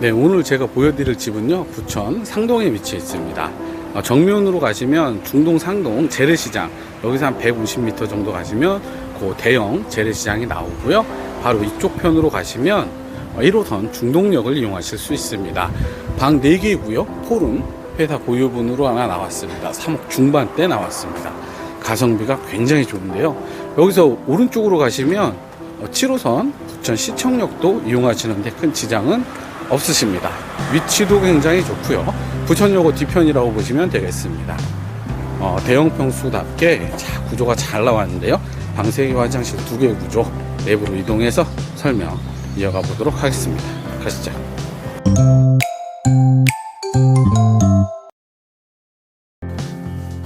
네, 오늘 제가 보여드릴 집은요, 부천 상동에 위치해 있습니다. 어, 정면으로 가시면 중동 상동 재래시장, 여기서 한 150m 정도 가시면 그 대형 재래시장이 나오고요. 바로 이쪽 편으로 가시면 어, 1호선 중동역을 이용하실 수 있습니다. 방 4개고요. 폴은 회사 보유분으로 하나 나왔습니다. 3억 중반대 나왔습니다. 가성비가 굉장히 좋은데요. 여기서 오른쪽으로 가시면 7호선 부천 시청역도 이용하시는데 큰 지장은 없으십니다. 위치도 굉장히 좋고요. 부천역의 뒤편이라고 보시면 되겠습니다. 어, 대형 평수답게 자, 구조가 잘 나왔는데요. 방세기 화장실 두 개 구조 내부로 이동해서 설명 이어가 보도록 하겠습니다. 가시죠.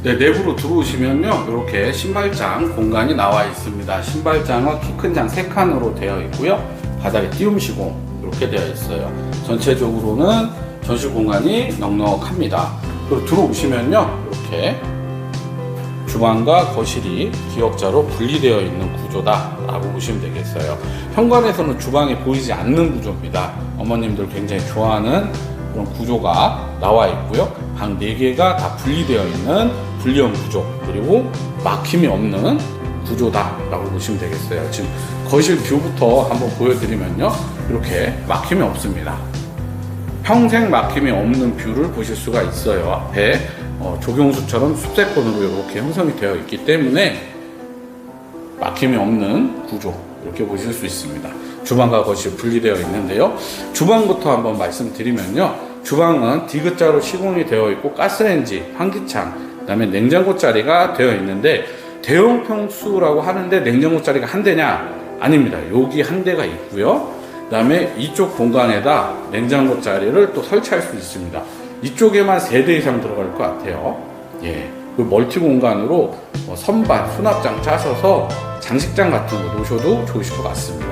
네, 내부로 들어오시면요. 이렇게 신발장 공간이 나와 있습니다. 신발장은 키 큰 장 3칸으로 되어 있고요. 바닥에 띄움 시공 이렇게 되어 있어요. 전체적으로는 전실 공간이 넉넉합니다. 그리고 들어오시면요. 이렇게 주방과 거실이 기역자로 분리되어 있는 구조다 라고 보시면 되겠어요. 현관에서는 주방이 보이지 않는 구조입니다. 어머님들 굉장히 좋아하는 그런 구조가 나와 있고요. 방 4개가 다 분리되어 있는 분리형 구조 그리고 막힘이 없는 구조다라고 보시면 되겠어요. 지금 거실 뷰부터 한번 보여드리면요. 이렇게 막힘이 없습니다. 평생 막힘이 없는 뷰를 보실 수가 있어요. 앞에 어, 조경수처럼 숲세권으로 이렇게 형성이 되어 있기 때문에 막힘이 없는 구조 이렇게 보실 수 있습니다. 주방과 거실 분리되어 있는데요. 주방부터 한번 말씀드리면요. 주방은 디귿자로 시공이 되어 있고 가스레인지, 환기창, 그다음에 냉장고 자리가 되어 있는데 대형 평수라고 하는데 냉장고 자리가 한 대냐? 아닙니다. 여기 한 대가 있고요. 그다음에 이쪽 공간에다 냉장고 자리를 또 설치할 수 있습니다. 이쪽에만 세 대 이상 들어갈 것 같아요. 예. 그 멀티 공간으로 뭐 선반, 수납장 짜셔서 장식장 같은 거 놓으셔도 좋으실 것 같습니다.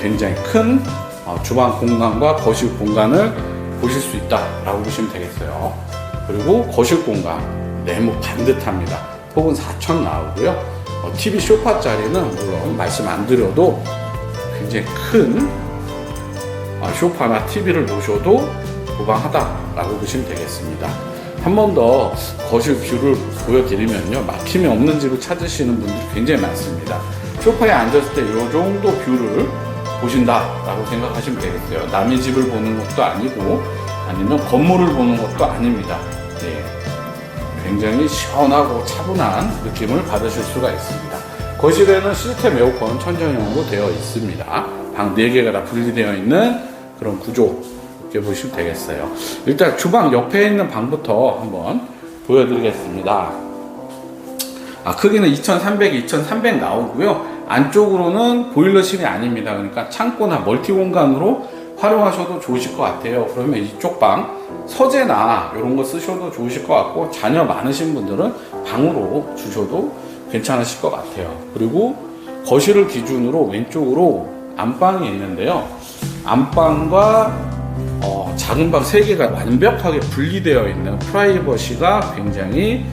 굉장히 큰 어, 주방 공간과 거실 공간을 보실 수 있다라고 보시면 되겠어요. 그리고 거실 공간 네모 반듯합니다. 폭은 4천 나오고요. 어, TV 소파 자리는 물론 말씀 안 드려도 굉장히 큰 아, 소파나 TV를 놓으셔도 무방하다라고 보시면 되겠습니다. 한 번 더 거실 뷰를 보여드리면요. 막힘이 없는 집을 찾으시는 분들이 굉장히 많습니다. 소파에 앉았을 때 이 정도 뷰를 보신다라고 생각하시면 되겠어요. 남의 집을 보는 것도 아니고 아니면 건물을 보는 것도 아닙니다. 예. 굉장히 시원하고 차분한 느낌을 받으실 수가 있습니다. 거실에는 시스템 에어컨 천정형으로 되어 있습니다. 방 4개가 다 분리되어 있는 그런 구조 이렇게 보시면 되겠어요. 일단 주방 옆에 있는 방부터 한번 보여드리겠습니다. 아, 크기는 2300, 2300 나오고요. 안쪽으로는 보일러실이 아닙니다. 그러니까 창고나 멀티 공간으로 활용하셔도 좋으실 것 같아요. 그러면 이쪽 방 서재나 이런 거 쓰셔도 좋으실 것 같고 자녀 많으신 분들은 방으로 주셔도 괜찮으실 것 같아요. 그리고 거실을 기준으로 왼쪽으로 안방이 있는데요. 안방과 어, 작은 방 3개가 완벽하게 분리되어 있는 프라이버시가 굉장히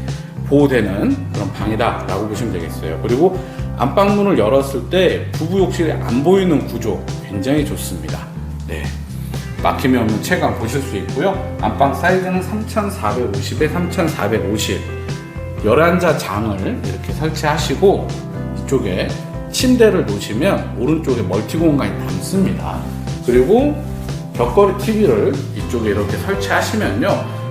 보호되는 그런 방이다 라고 보시면 되겠어요. 그리고 안방문을 열었을 때 부부 욕실이 안 보이는 구조 굉장히 좋습니다. 네. 막힘이 없는 체감 보실 수 있고요. 안방 사이즈는 3450에 3450. 11자 장을 이렇게 설치하시고 이쪽에 침대를 놓으시면 오른쪽에 멀티 공간이 남습니다. 그리고 벽걸이 TV를 이쪽에 이렇게 설치하시면요.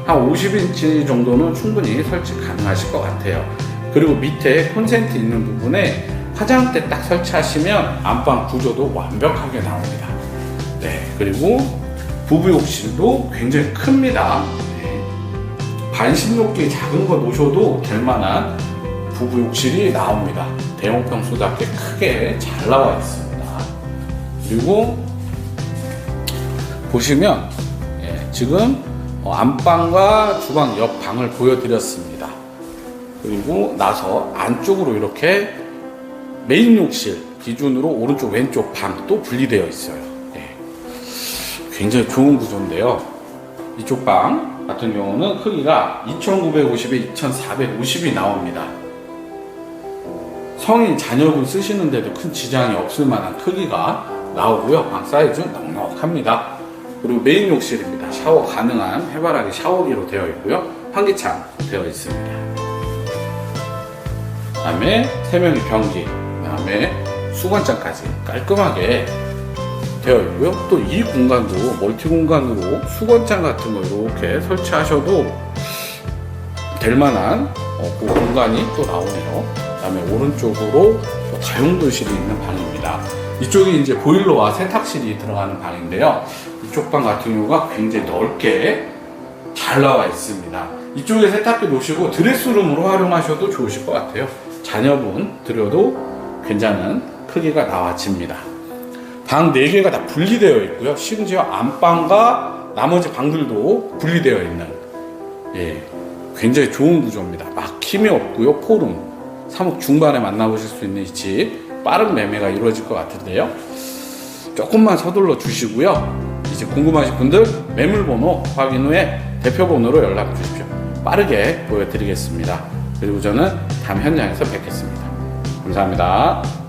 한 50인치 정도는 충분히 설치 가능하실 것 같아요. 그리고 밑에 콘센트 있는 부분에 화장대 딱 설치하시면 안방 구조도 완벽하게 나옵니다. 네. 그리고 부부 욕실도 굉장히 큽니다. 네. 반신욕기 작은 거 놓으셔도 될 만한 부부 욕실이 나옵니다. 대형 평수답게 크게 잘 나와 있습니다. 그리고 보시면 예, 지금 어, 안방과 주방 옆 방을 보여드렸습니다. 그리고 나서 안쪽으로 이렇게 메인 욕실 기준으로 오른쪽 왼쪽 방 또 분리되어 있어요. 예. 굉장히 좋은 구조인데요. 이쪽 방 같은 경우는 크기가 2950에 2450이 나옵니다. 성인 자녀분 쓰시는데도 큰 지장이 없을 만한 크기가 나오고요. 방 사이즈 넉넉합니다. 그리고 메인 욕실입니다. 샤워 가능한 해바라기 샤워기로 되어 있고요. 환기창 되어 있습니다. 그 다음에 세 명의 변기, 그 다음에 수건장까지 깔끔하게 되어 있고요. 또 이 공간도 멀티 공간으로 수건장 같은 거 이렇게 설치하셔도 될 만한 어, 그 공간이 또 나오네요. 그다음에 오른쪽으로 또 다용도실이 있는 방입니다. 이쪽이 이제 보일러와 세탁실이 들어가는 방인데요. 이쪽 방 같은 경우가 굉장히 넓게 잘 나와 있습니다. 이쪽에 세탁기 놓으시고 드레스룸으로 활용하셔도 좋으실 것 같아요. 자녀분 들여도 괜찮은 크기가 나와집니다. 방 4개가 다 분리되어 있고요. 심지어 안방과 나머지 방들도 분리되어 있는 예, 굉장히 좋은 구조입니다. 막힘이 없고요. 포룸 3억 중반에 만나보실 수 있는 이 집 빠른 매매가 이루어질 것 같은데요. 조금만 서둘러 주시고요. 이제 궁금하신 분들 매물번호 확인 후에 대표번호로 연락 주십시오. 빠르게 보여드리겠습니다. 그리고 저는 다음 현장에서 뵙겠습니다. 감사합니다.